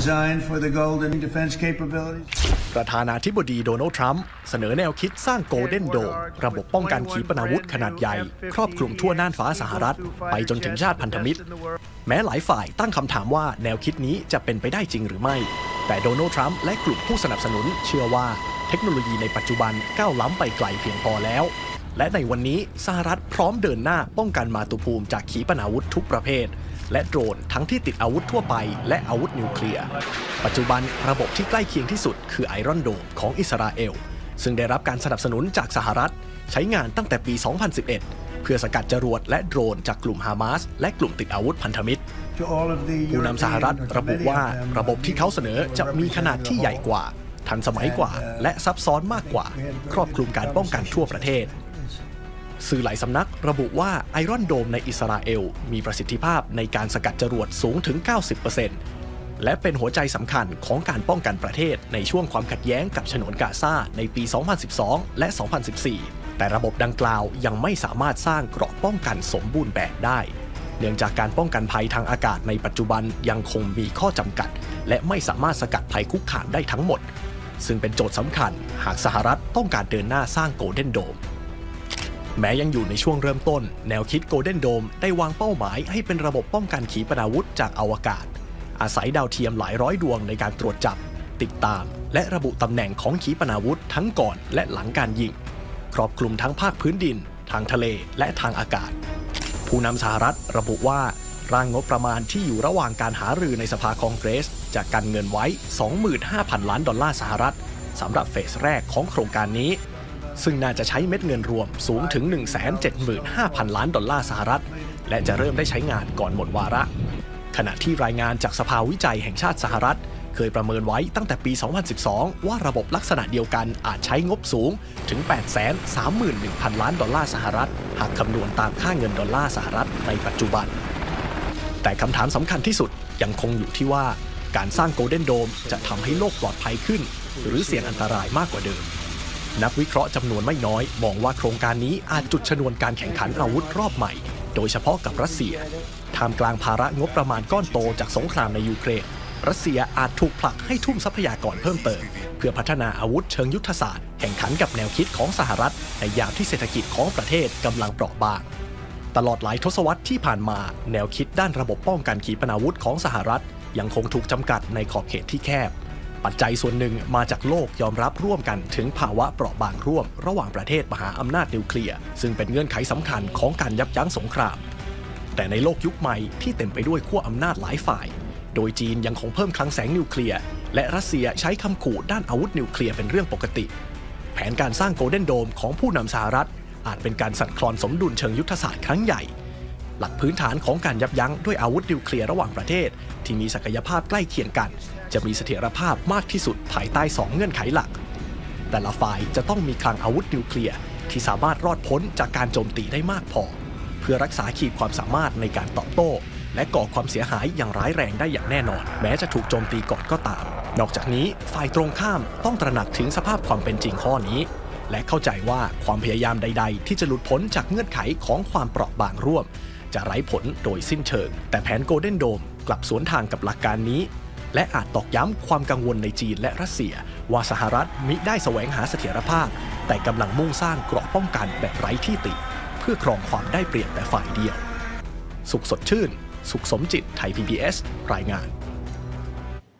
designed for the Golden Defense capabilities. ประธานาธิบดีโดนัลด์ทรัมป์เสนอแนวคิดสร้างโกลเด้นโดมระบบป้องกันขีปนาวุธขนาดใหญ่ ครอบคลุมทั่วน่านฟ้าสหรัฐ ไปจนถึงชาติพันธมิตร แม้หลายฝ่ายตั้งคำถามว่าแนวคิดนี้จะเป็นไปได้จริงหรือไม่ แต่โดนัลด์ทรัมป์และกลุ่มผู้สนับสนุนเชื่อว่าเทคโนโลยีในปัจจุบันก้าวล้ำไปไกลเพียงพอแล้ว และในวันนี้สหรัฐพร้อมเดินหน้าป้องกันมาตุภูมิจากขีปนาวุธทุกประเภท และโดรนทั้งที่ติดอาวุธทั่วไปและอาวุธนิวเคลียร์ ปัจจุบันระบบที่ใกล้เคียงที่สุดคือไอรอนโดมของอิสราเอล ซึ่งได้รับการสนับสนุนจากสหรัฐ ใช้งานตั้งแต่ปี 2011 เพื่อสกัดจรวดและโดรนจากกลุ่มฮามาสและกลุ่มติดอาวุธพันธมิตรผู้นำสหรัฐระบุว่าระบบที่เขาเสนอจะมีขนาดที่ใหญ่กว่า ทันสมัยกว่า และซับซ้อนมากกว่า ครอบคลุมการป้องกันทั่วประเทศ สื่อหลายสำนักระบุว่าไอรอนโดมในอิสราเอล มีประสิทธิภาพในการสกัดจรวดสูงถึง 90%และเป็นหัวใจสำคัญของการป้องกันประเทศในช่วงความขัดแย้งกับฉนวนกาซาในปี 2012 และ 2014 แต่ระบบดังกล่าวยังไม่สามารถสร้างเกราะป้องกันสมบูรณ์แบบได้ เนื่องจากการป้องกันภัยทางอากาศในปัจจุบันยังคงมีข้อจำกัด และไม่สามารถสกัดภัยคุกคามได้ทั้งหมด ซึ่งเป็นโจทย์สำคัญ หากสหรัฐต้องการเดินหน้าสร้างโกลเด้นโดม แม้ยังอยู่ในช่วงเริ่มต้น แนวคิดโกลเด้นโดมได้วางเป้าหมายให้เป็นระบบป้องกันขีปนาวุธจากอวกาศ อาศัยดาวเทียมหลายร้อยดวงในการตรวจจับ ติดตาม และระบุตำแหน่งของขีปนาวุธทั้งก่อนและหลังการยิง ครอบคลุมทั้งภาคพื้นดิน ทางทะเลและทางอากาศ ผู้นำสหรัฐระบุว่าร่างงบประมาณที่อยู่ระหว่างการหารือในสภาคองเกรสจะกันเงินไว้ 25,000 ล้านดอลลาร์สหรัฐสำหรับเฟสแรกของโครงการนี้ ซึ่งน่าจะใช้เม็ดเงินรวมสูงถึง 175,000 ล้านดอลลาร์สหรัฐ และจะเริ่มได้ใช้งานก่อนหมดวาระ ขณะที่รายงานจากสภาวิจัยแห่งชาติสหรัฐ เคยประเมินไว้ตั้งแต่ปี 2012 ว่าระบบลักษณะเดียวกันอาจใช้งบสูงถึง 831,000 ล้านดอลลาร์สหรัฐ หากคำนวณตามค่าเงินดอลลาร์สหรัฐในปัจจุบัน แต่คำถามสำคัญที่สุดยังคงอยู่ที่ว่าการสร้างโกลเด้นโดมจะทำให้โลกปลอดภัยขึ้น หรือเสี่ยงอันตรายมากกว่าเดิม นักวิเคราะห์จำนวนไม่น้อย มองว่าโครงการนี้อาจจุดชนวนการแข่งขันอาวุธรอบใหม่ โดยเฉพาะกับรัสเซียท่ามกลางภาระงบประมาณก้อนโตจากสงครามในยูเครนรัสเซียอาจถูกผลักให้ทุ่มทรัพยากรเพิ่มเติม เพื่อพัฒนาอาวุธเชิงยุทธศาสตร์แข่งขันกับแนวคิดของสหรัฐ ในยามที่เศรษฐกิจของประเทศกำลังเปราะบาง ตลอดหลายทศวรรษที่ผ่านมา แนวคิดด้านระบบป้องกันขีปนาวุธของสหรัฐ ยังคงถูกจำกัดในขอบเขตที่แคบ ปัจจัยส่วนหนึ่งมาจากโลกยอมรับร่วมกันถึงภาวะเปราะบางร่วม ระหว่างประเทศมหาอำนาจนิวเคลียร์ซึ่งเป็นเงื่อนไขสำคัญของการยับยั้งสงคราม แต่ในโลกยุคใหม่ที่เต็มไปด้วยขั้วอำนาจหลายฝ่าย โดยจีนยังคงเพิ่มคลังแสงนิวเคลียร์และรัสเซียใช้คำขู่ด้านอาวุธนิวเคลียร์เป็นเรื่องปกติ แผนการสร้างโกลเด้นโดมของผู้นำสหรัฐอาจเป็นการสั่นคลอนสมดุลเชิงยุทธศาสตร์ครั้งใหญ่ หลักพื้นฐานของการยับยั้งด้วยอาวุธนิวเคลียร์ระหว่างประเทศ ที่มีศักยภาพใกล้เคียงกัน จะมีเสถียรภาพมากที่สุดภายใต้ 2 เงื่อนไขหลัก แต่ละฝ่ายจะต้องมีคลังอาวุธนิวเคลียร์ที่สามารถรอดพ้นจากการโจมตีได้มากพอ เพื่อรักษาขีดความสามารถในการตอบโต้ และก่อความเสียหายอย่างร้ายแรงได้อย่างแน่นอน แม้จะถูกโจมตีก่อนก็ตาม นอกจากนี้ฝ่ายตรงข้ามต้องตระหนักถึงสภาพความเป็นจริงข้อนี้ และเข้าใจว่าความพยายามใด ๆ ที่จะหลุดพ้นจากเงื่อนไขของความเปราะบางร่วม จะไร้ผลโดยสิ้นเชิง แต่แผนโกลเด้นโดมกลับสวนทางกับหลักการนี้ และอาจตอกย้ำความกังวลในจีนและรัสเซีย ว่าสหรัฐมิได้แสวงหาเสถียรภาพ แต่กำลังมุ่งสร้างเกราะป้องกันแบบไร้ที่ติ เพื่อครองความได้เปรียบแต่ฝ่ายเดียว สุขสดชื่น สุขสมจิตไทย PBS รายงาน